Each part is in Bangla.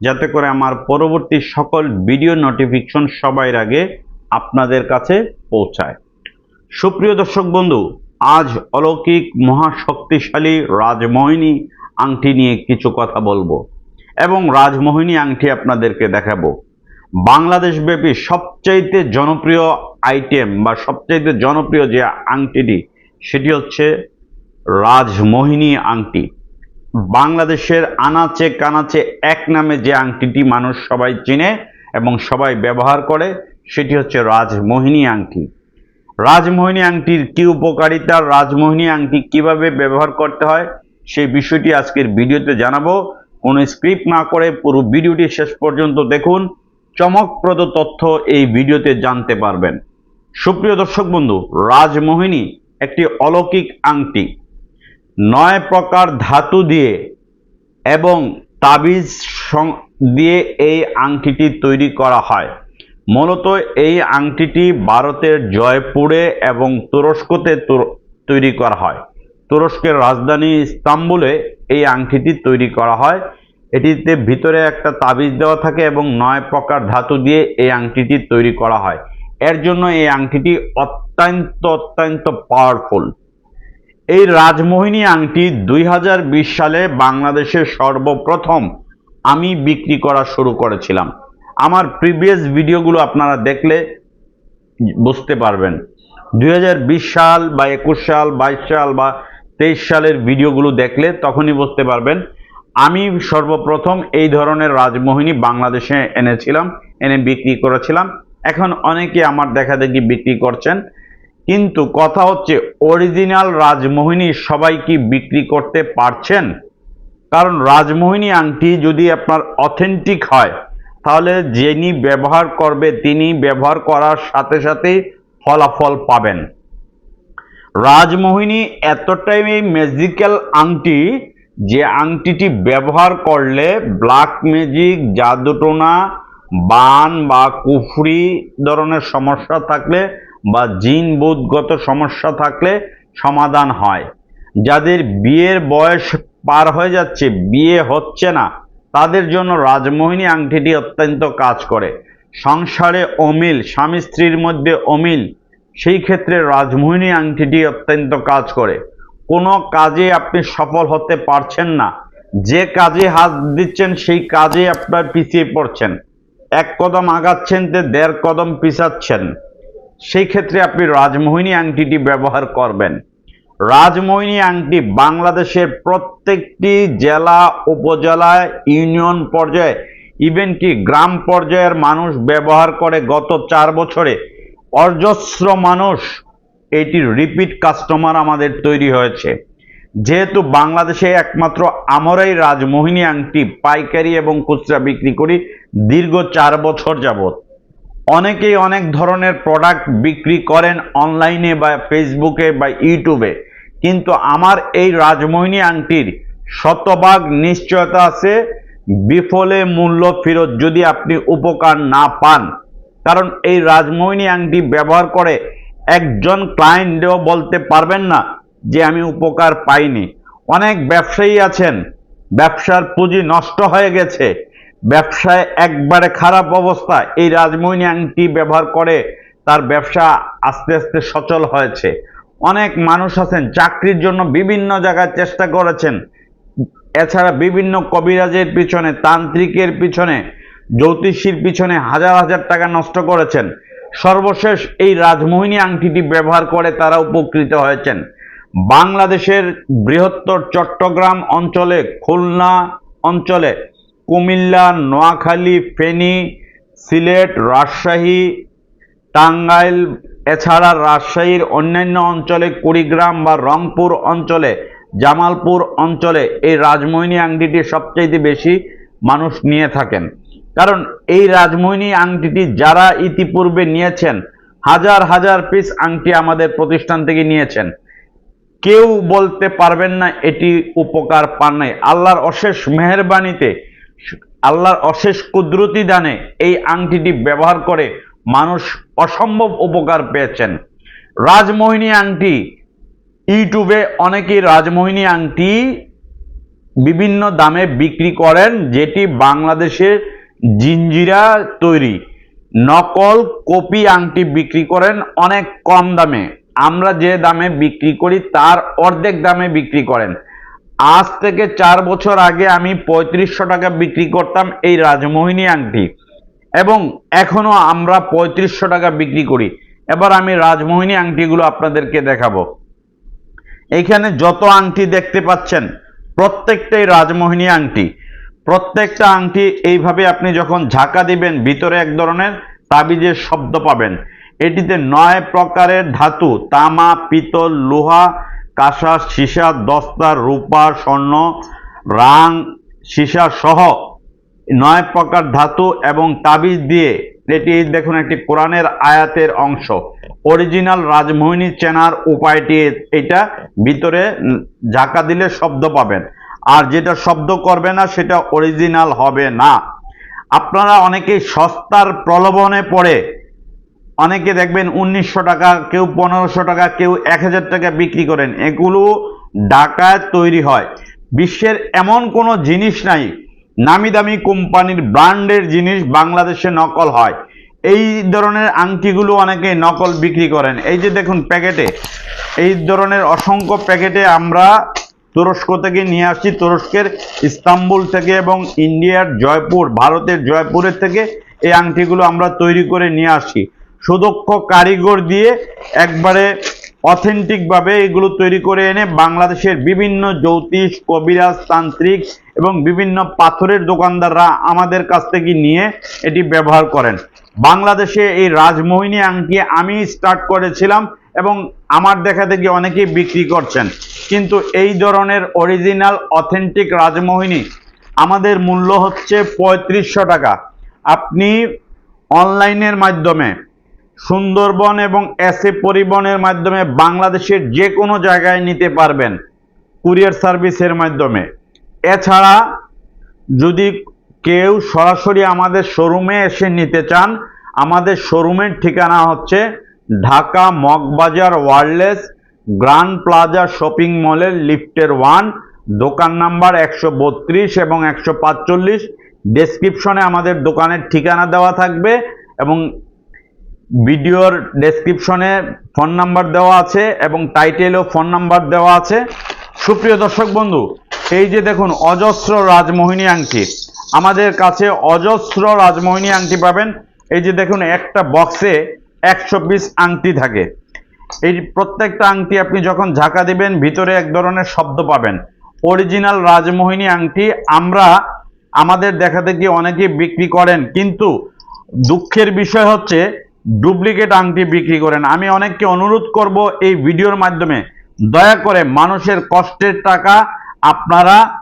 যাতে করে আমার পরবর্তী সকল ভিডিও নোটিফিকেশন সবার আগে আপনাদের কাছে পৌঁছায়। সুপ্রিয় দর্শক বন্ধু, আজ অলৌকিক মহাশক্তিশালী রাজমোহিনী আংটি নিয়ে কিছু কথা বলব এবং রাজমোহিনী আংটি আপনাদেরকে দেখাবো। বাংলাদেশব্যাপী সবচাইতে জনপ্রিয় আইটেম বা সবচাইতে জনপ্রিয় যে আংটিটি, সেটি হচ্ছে রাজমোহিনী আংটি। বাংলাদেশের আনাচে কানাচে এক নামে যে আংটিটি মানুষ সবাই চেনে এবং সবাই ব্যবহার করে, সেটি হচ্ছে রাজমোহিনী আংটি। রাজমোহিনী আংটির কি উপকারিতা, রাজমোহিনী আংটি কীভাবে ব্যবহার করতে হয়, সেই বিষয়টি আজকের ভিডিওতে জানাব। কোনো স্ক্রিপ্ট না করে পুরো ভিডিওটি শেষ পর্যন্ত দেখুন। চমকপ্রদ তথ্য এই ভিডিওতে জানতে পারবেন। সুপ্রিয় দর্শক বন্ধু, রাজমোহিনী একটি অলৌকিক আংটি। নয় প্রকার ধাতু দিয়ে এবং তাবিজ দিয়ে এই আংটিটি তৈরি করা হয়। মূলত এই আংটিটি ভারতের জয়পুরে এবং তুরস্কতে তুর- তৈরি করা হয়। তুরস্কের রাজধানী ইস্তাম্বুলে এই আংটিটি তৈরি করা হয়। এটিতে ভিতরে একটা তাবিজ দেওয়া থাকে এবং নয় প্রকার ধাতু দিয়ে এই আংটিটি তৈরি করা হয়। এর জন্য এই আংটিটি অত্যন্ত অত্যন্ত পাওয়ারফুল এই রাজমোহিনী আংটি দুই হাজার বিশ সালে বাংলাদেশের সর্বপ্রথম আমি বিক্রি করা শুরু করেছিলাম। আমার প্রিভিয়াস ভিডিওগুলো আপনারা দেখলে বুঝতে পারবেন। দুই হাজার বিশ সাল বা একুশ সাল, বাইশ সাল বা তেইশ সালের ভিডিওগুলো দেখলে তখনই বুঝতে পারবেন, আমি সর্বপ্রথম এই ধরনের রাজমোহিনী বাংলাদেশে এনেছিলাম, এনে বিক্রি করেছিলাম। এখন অনেকে আমার দেখা দেখি বিক্রি করছেন। কিন্তু কথা হচ্ছে অরিজিনাল রাজমোহিনী সবাই কি বিক্রি করতে পারছেন? কারণ রাজমোহিনী আংটি যদি আপনার অথেন্টিক হয়, তাহলে যিনি ব্যবহার করবে, তিনি ব্যবহার করার সাথে সাথেই ফলাফল পাবেন। রাজমোহিনী এতটাই ম্যাজিক্যাল আংটি যে আংটিটি ব্যবহার করলে ব্ল্যাক ম্যাজিক জাদুটোনা, বান বা কুফরি ধরনের সমস্যা থাকলে বা জিন বোধগত সমস্যা থাকলে সমাধান হয়। যাদের বিয়ের বয়স পার হয়ে যাচ্ছে, বিয়ে হচ্ছে না, তাদের জন্য রাজমোহিনী আংটিটি অত্যন্ত কাজ করে। সংসারে অমিল, স্বামী স্ত্রীর মধ্যে অমিল, সেই ক্ষেত্রে রাজমোহিনী আংটিটি অত্যন্ত কাজ করে। কোনো কাজে আপনি সফল হতে পারছেন না। যে কাজে হাত দিচ্ছেন, সেই কাজে আপনার পিছিয়ে পড়ছেন। এক কদম আগাচ্ছেন তে দেড় কদম পিছাচ্ছেন। সেই ক্ষেত্রে আপনি রাজমোহিনী আংটিটি ব্যবহার করবেন। রাজমোহিনী আংটি বাংলাদেশের প্রত্যেকটি জেলা, উপজেলা, ইউনিয়ন পর্যায়ে, ইভেন কি গ্রাম পর্যায়ের মানুষ ব্যবহার করে গত চার বছরে। অজস্র মানুষ এটির রিপিট কাস্টমার আমাদের তৈরি হয়েছে। যেহেতু বাংলাদেশে একমাত্র আমরাই রাজমোহিনী আংটি, পাইকারি এবং খুচরা বিক্রি করি, দীর্ঘ চার বছর যাবত অনেকেই অনেক ধরনের প্রোডাক্ট বিক্রি করেন অনলাইনে বা ফেসবুকে বা ইউটিউবে কিন্তু আমার এই রাজমোহিনী আংটির শতভাগ নিশ্চয়তা আছে, বিফলে মূল্য ফেরত যদি আপনি উপকার না পান। কারণ এই রাজমোহিনী আংটি ব্যবহার করে একজন ক্লায়েন্টও বলতে পারবেন না যে আমি উপকার পাইনি। অনেক ব্যবসায়ী আছেন, ব্যবসার পুঁজি নষ্ট হয়ে গেছে। ব্যবসায় একবারে খারাপ অবস্থা। এই রাজমোহিনী আংটি ব্যবহার করে তার ব্যবসা আস্তে আস্তে সচল হয়েছে। অনেক মানুষ আছেন, চাকরির জন্য বিভিন্ন জায়গায় চেষ্টা করেছেন। এছাড়া বিভিন্ন কবিরাজের পিছনে, তান্ত্রিকের পিছনে, জ্যোতিষীর পিছনে হাজার হাজার টাকা নষ্ট করেছেন। সর্বশেষ এই রাজমোহিনী আংটিটি ব্যবহার করে তারা উপকৃত হয়েছেন। বাংলাদেশের বৃহত্তর চট্টগ্রাম অঞ্চলে, খুলনা অঞ্চলে কুমিল্লা, নোয়াখালী, ফেনী, সিলেট, রাজশাহী, টাঙ্গাইল, এছাড়া রাজশাহীর অন্যান্য অঞ্চলে কুড়িগ্রাম বা রংপুর অঞ্চলে, জামালপুর অঞ্চলে এই রাজমোহিনী আংটিটি সবচাইতে বেশি মানুষ নিয়ে থাকেন। কারণ এই রাজমোহিনী আংটিটি যারা ইতিপূর্বে নিয়েছেন, হাজার হাজার পিস আংটি আমাদের প্রতিষ্ঠান থেকে নিয়েছেন। কেউ বলতে পারবেন না এটি উপকার পান নাই। আল্লাহর অশেষ মেহরবানিতে আল্লাহর অশেষ কুদরতি দানে এই আংটিটি ব্যবহার করে মানুষ অসম্ভব উপকার পেয়েছেন। রাজমোহিনী আংটি, ইউটিউবে অনেকেই রাজমোহিনী আংটি বিভিন্ন দামে বিক্রি করেন, যেটি বাংলাদেশের জিঞ্জিরা তৈরি। নকল কপি আংটি বিক্রি করেন অনেক কম দামে। আমরা যে দামে বিক্রি করি, তার অর্ধেক দামে বিক্রি করেন। আজ থেকে চার বছর আগে আমি পঁয়ত্রিশশো টাকা বিক্রি করতাম এই রাজমোহিনী আংটি। এবং এখনও আমরা পঁয়ত্রিশশো টাকা বিক্রি করি। এবার আমি রাজমোহিনী আংটিগুলো আপনাদেরকে দেখাবো। এখানে যত আংটি দেখতে পাচ্ছেন, প্রত্যেকটাই রাজমোহিনী আংটি। প্রত্যেকটা আংটি এইভাবে আপনি যখন ঝাঁকা দিবেন, ভিতরে এক ধরনের তাবিজের শব্দ পাবেন। এটিতে নয় প্রকারের ধাতু, তামা, পিতল, লোহা কাঁসা, সীসা, দস্তা, রূপা, স্বর্ণ, রাং, সীসা সহ নয় প্রকার ধাতু এবং তাবিজ দিয়ে এটি দেখুন একটি কোরআনের আয়াতের অংশ। অরিজিনাল রাজমোহিনী চেনার উপায়টি এটা, ভিতরে ঝাঁকা দিলে শব্দ পাবেন। আর যেটা শব্দ করবে না, সেটা অরিজিনাল হবে না। আপনারা অনেকেই সস্তার প্রলোভনে পড়ে অনেকে দেখবেন উনিশশো টাকা, কেউ পনেরোশো টাকা, কেউ এক হাজার টাকা বিক্রি করেন। এগুলো ঢাকায় তৈরি হয়। বিশ্বের এমন কোনো জিনিস নাই, নামি দামি কোম্পানির ব্র্যান্ডের জিনিস বাংলাদেশে নকল হয়। এই ধরনের আংটিগুলো অনেকে নকল বিক্রি করেন। এই যে দেখুন প্যাকেটে, এই ধরনের অসংখ্য প্যাকেটে আমরা তুরস্ক থেকে নিয়ে আসছি। তুরস্কের ইস্তাম্বুল থেকে এবং ইন্ডিয়ার জয়পুর, ভারতের জয়পুরের থেকে এই আংটিগুলো আমরা তৈরি করে নিয়ে আসি সুদক্ষ কারিগর দিয়ে একবারে অথেন্টিকভাবে এগুলো তৈরি করে এনে বাংলাদেশের বিভিন্ন জ্যোতিষ, কবিরাজ, তান্ত্রিক এবং বিভিন্ন পাথরের দোকানদাররা আমাদের কাছ থেকে নিয়ে এটি ব্যবহার করেন। বাংলাদেশে এই রাজমোহিনী আংটি আমি স্টার্ট করেছিলাম এবং আমার দেখা দেখি অনেকেই বিক্রি করছেন। কিন্তু এই ধরনের অরিজিনাল অথেন্টিক রাজমোহিনী আমাদের মূল্য হচ্ছে পঁয়ত্রিশশো টাকা। আপনি অনলাইনের মাধ্যমে সুন্দরবন এবং এসে পরিবহনের মাধ্যমে বাংলাদেশের যে কোনো জায়গায় নিতে পারবেন কুরিয়ার সার্ভিসের মাধ্যমে। এছাড়া যদি কেউ সরাসরি আমাদের শোরুমে এসে নিতে চান, আমাদের শোরুমের ঠিকানা হচ্ছে Dhaka Moghbazar wireless grand plaza shopping মলের লিফটের ওয়ান, দোকান নাম্বার একশো বত্রিশ এবং একশো পাঁচচল্লিশ। ডেসক্রিপশনে আমাদের দোকানের ঠিকানা দেওয়া থাকবে এবং ভিডিওর ডেসক্রিপশনে ফোন নাম্বার দেওয়া আছে এবং টাইটেলও ফোন নাম্বার দেওয়া আছে। সুপ্রিয় দর্শক বন্ধু, এই যে দেখুন, অজস্র রাজমোহিনী আংটি। আমাদের কাছে অজস্র রাজমোহিনী আংটি পাবেন। এই যে দেখুন, একটা বক্সে একশো পিস আংটি থাকে। এই প্রত্যেকটা আংটি আপনি যখন ঝাঁকা দিবেন, ভিতরে এক ধরনের শব্দ পাবেন। অরিজিনাল রাজমোহিনী আংটি আমরা আমাদের দেখা দেখি অনেকে বিক্রি করেন। কিন্তু দুঃখের বিষয় হচ্ছে ডুপ্লিকেট আংটি বিক্রি করেন। আমি অনেককে অনুরোধ করব এই ভিডিওর মাধ্যমে দয়া করে মানুষের কষ্টের টাকা আপনারা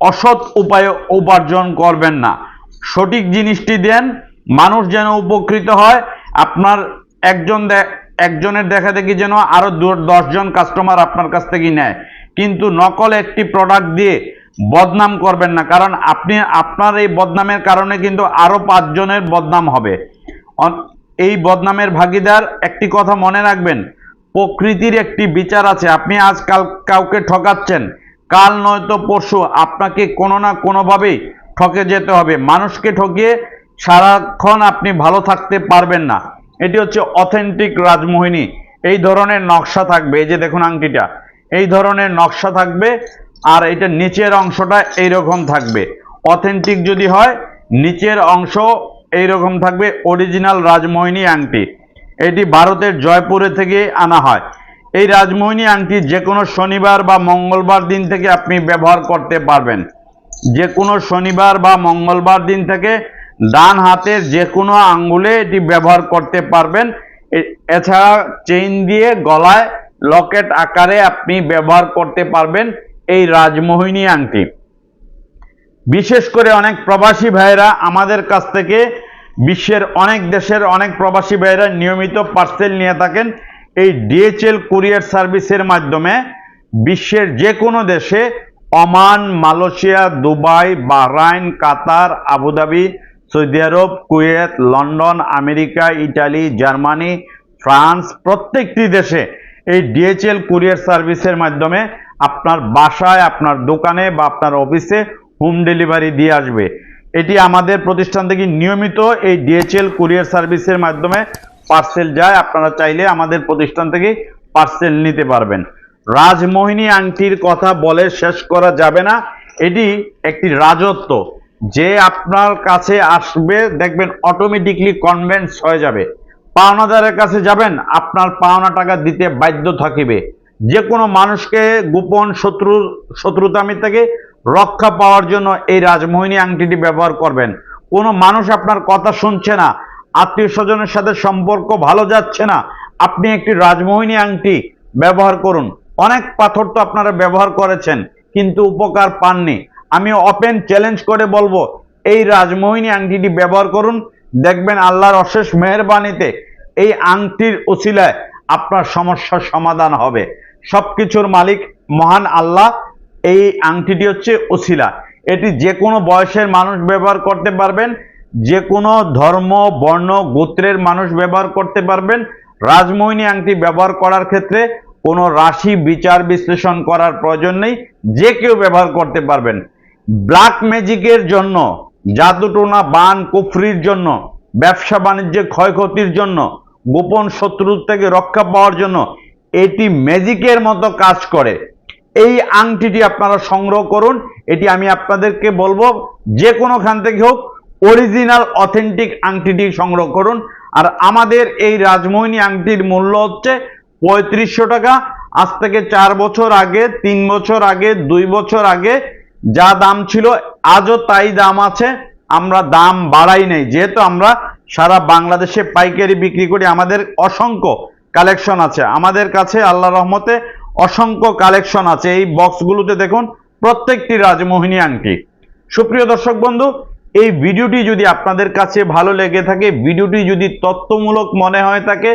অসৎ উপায়ে উপার্জন করবেন না। সঠিক জিনিসটি দেন, মানুষ যেন উপকৃত হয়। আপনার একজন একজনের দেখা দেখি যেন আরও দু- দশজন কাস্টমার আপনার কাছ থেকে নেয়। কিন্তু নকল একটি প্রোডাক্ট দিয়ে বদনাম করবেন না, কারণ আপনি, আপনার এই বদনামের কারণে কিন্তু আরও পাঁচজনের বদনাম হবে। এই বদনামের ভাগিদার একটি কথা মনে রাখবেন, প্রকৃতির একটি বিচার আছে, আপনি আজকাল কাউকে ঠকাচ্ছেন, কাল নয়তো পরশু আপনাকে কোনো না কোনোভাবেই ঠকে যেতে হবে। মানুষকে ঠকিয়ে সারাক্ষণ আপনি ভালো থাকতে পারবেন না। এটি হচ্ছে অথেন্টিক রাজমোহিনী। এই ধরনের নকশা থাকবে, এই যে দেখুন আংটিটা, এই ধরনের নকশা থাকবে আর এটা নিচের অংশটা এইরকম থাকবে। অথেন্টিক যদি হয়, নিচের অংশ এইরকম থাকবে অরিজিনাল রাজমোহিনী আংটি। এটি ভারতের জয়পুরে থেকে আনা হয়। এই রাজমোহিনী আংটি যে কোনো শনিবার বা মঙ্গলবার দিন থেকে আপনি ব্যবহার করতে পারবেন। যে কোনো শনিবার বা মঙ্গলবার দিন থেকে ডান হাতের যে কোনো আঙ্গুলে এটি ব্যবহার করতে পারবেন। এছাড়া চেইন দিয়ে গলায় লকেট আকারে আপনি ব্যবহার করতে পারবেন। এই রাজমোহিনী আংটি। বিশেষ করে অনেক প্রবাসী ভাইয়েরা আমাদের কাছ থেকে বিশ্বের অনেক দেশের অনেক প্রবাসী ভাইয়েরা নিয়মিত পার্সেল নিয়ে থাকেন এই ডিএচএল কুরিয়ার সার্ভিসের মাধ্যমে বিশ্বের যে কোনো দেশে Oman, Malaysia, Dubai, Bahrain, Qatar, Abu Dhabi, Saudi Arab, Kuwait, London, America, Italy, Germany, France প্রত্যেকটি দেশে এই ডিএচএল কুরিয়ার সার্ভিসের মাধ্যমে আপনার বাসায়, আপনার দোকানে বা আপনার অফিসে হোম ডেলিভারি দিয়ে আসবে। এটি আমাদের প্রতিষ্ঠান থেকে নিয়মিত এই ডিএচএল কুরিয়ার সার্ভিসের মাধ্যমে পার্সেল যায়। আপনারা চাইলে আমাদের প্রতিষ্ঠান থেকে পার্সেল নিতে পারবেন। রাজমোহিনী আংটির কথা বলে শেষ করা যাবে না। এটি একটি রাজত্ব। যে আপনার কাছে আসবে, দেখবেন অটোমেটিকলি কনভেন্স হয়ে যাবে। পাওনাদারের কাছে যাবেন, আপনার পাওনা টাকা দিতে বাধ্য থাকিবে। যে কোনো মানুষকে গোপন শত্রু শত্রুতামি থেকে রক্ষা পাওয়ার জন্য এই রাজমোহিনী আংটিটি ব্যবহার করবেন। কোনো মানুষ আপনার কথা শুনছে না, আত্মীয় স্বজনের সাথে সম্পর্ক ভালো যাচ্ছে না, আপনি একটি রাজমোহিনী আংটি ব্যবহার করুন। অনেক পাথর তো আপনারা ব্যবহার করেছেন, কিন্তু উপকার পাননি। আমি ওপেন চ্যালেঞ্জ করে বলব, এই রাজমোহিনী আংটিটি ব্যবহার করুন। দেখবেন আল্লাহর অশেষ মেহরবানিতে এই আংটির ওসিলায় আপনার সমস্যার সমাধান হবে। সবকিছুর মালিক মহান আল্লাহ। এই আংটিটি হচ্ছে ওসিলা। এটি যে কোনো বয়সের মানুষ ব্যবহার করতে পারবেন যে কোনো ধর্ম, বর্ণ, গোত্রের মানুষ ব্যবহার করতে পারবেন। রাজমোহিনী আংটি ব্যবহার করার ক্ষেত্রে কোনো রাশি বিচার বিশ্লেষণ করার প্রয়োজন নেই, যে কেউ ব্যবহার করতে পারবেন। ব্ল্যাক ম্যাজিকের জন্য, জাদুটোনা, বান, কুফরির জন্য, ব্যবসা বাণিজ্যে ক্ষয়ক্ষতির জন্য, গোপন শত্রু থেকে রক্ষা পাওয়ার জন্য এটি ম্যাজিকের মতো কাজ করে। এই আংটিটি আপনারা সংগ্রহ করুন। এটি আমি আপনাদেরকে বলব, যে কোনোখান থেকে হোক, অরিজিনাল, অথেন্টিক আংটিটি সংগ্রহ করুন। আর আমাদের এই রাজমোহিনী আংটির মূল্য হচ্ছে পঁয়ত্রিশশো টাকা। আজ থেকে চার বছর আগে, তিন বছর আগে, দুই বছর আগে যা দাম ছিল, আজও তাই দাম আছে। আমরা দাম বাড়াই নাই। যেহেতু আমরা সারা বাংলাদেশে পাইকারি বিক্রি করি, আমাদের অসংখ্য কালেকশন আছে। আমাদের কাছে আল্লাহ রহমতে অসংখ্য কালেকশন আছে। এই বক্সগুলোতে দেখুন, প্রত্যেকটি রাজমোহিনী আংটি। সুপ্রিয় দর্শক বন্ধু, এই ভিডিওটি যদি আপনাদের কাছে ভালো লেগে থাকে, ভিডিওটি যদি তথ্যমূলক মনে হয়ে থাকে,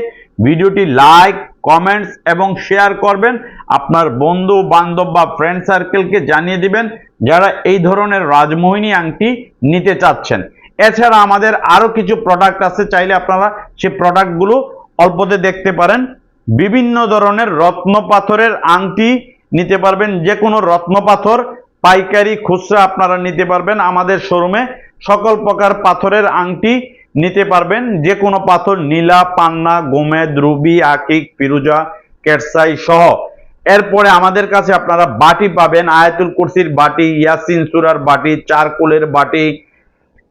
ভিডিওটি লাইক, কমেন্টস এবং শেয়ার করবেন। আপনার বন্ধু, বান্ধব বা ফ্রেন্ড সার্কেলকে জানিয়ে দিবেন যারা এই ধরনের রাজমোহিনী আংটি নিতে চাচ্ছেন। এছাড়া আমাদের আরও কিছু প্রোডাক্ট আছে, চাইলে আপনারা সে প্রোডাক্টগুলো অল্পতে দেখতে পারেন, বিভিন্ন ধরনের রত্ন পাথরের আংটি নিতে পারবেন যে কোনো রত্ন পাথর, পাইকারি, খুচরা আপনারা নিতে পারবেন আমাদের শোরুমে। সকল প্রকার পাথরের আংটি নিতে পারবেন যে কোনো পাথর নীলা, পান্না, গোমেদ, রুবি, আকিক, ফিরুজা, কেরসাই সহ। এরপরে আমাদের কাছে আপনারা বাটি পাবেন, আয়াতুল কুরসির বাটি, ইয়াসিন সুরার বাটি, চারকোলের বাটি,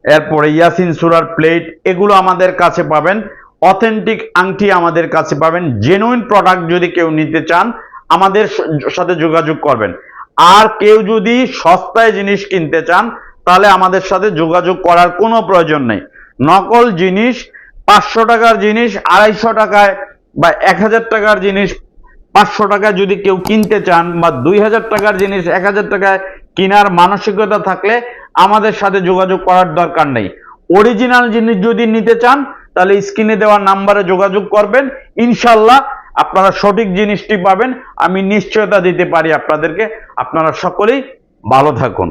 এরপরে ইয়াসিন সুরার প্লেট, এগুলো আমাদের কাছে পাবেন। অথেন্টিক আংটি আমাদের কাছে পাবেন। জেনুইন প্রোডাক্ট যদি কেউ নিতে চান, আমাদের সাথে যোগাযোগ করবেন। আর কেউ যদি সস্তায় জিনিস কিনতে চান, তাহলে আমাদের সাথে যোগাযোগ করার কোনো প্রয়োজন নেই। নকল জিনিস, পাঁচশো টাকার জিনিস, আড়াইশো টাকায় বা এক হাজার টাকার জিনিস, পাঁচশো টাকায় যদি কেউ কিনতে চান বা দুই হাজার টাকার জিনিস, এক হাজার টাকায় কেনার মানসিকতা থাকলে আমাদের সাথে যোগাযোগ করার দরকার নেই। অরিজিনাল জিনিস যদি নিতে চান তাহলে স্ক্রিনে দেওয়া নাম্বারে যোগাযোগ করবেন। ইনশাল্লাহ আপনারা সঠিক জিনিসটি পাবেন। আমি নিশ্চয়তা দিতে পারি আপনাদেরকে। আপনারা সকলেই ভালো থাকুন।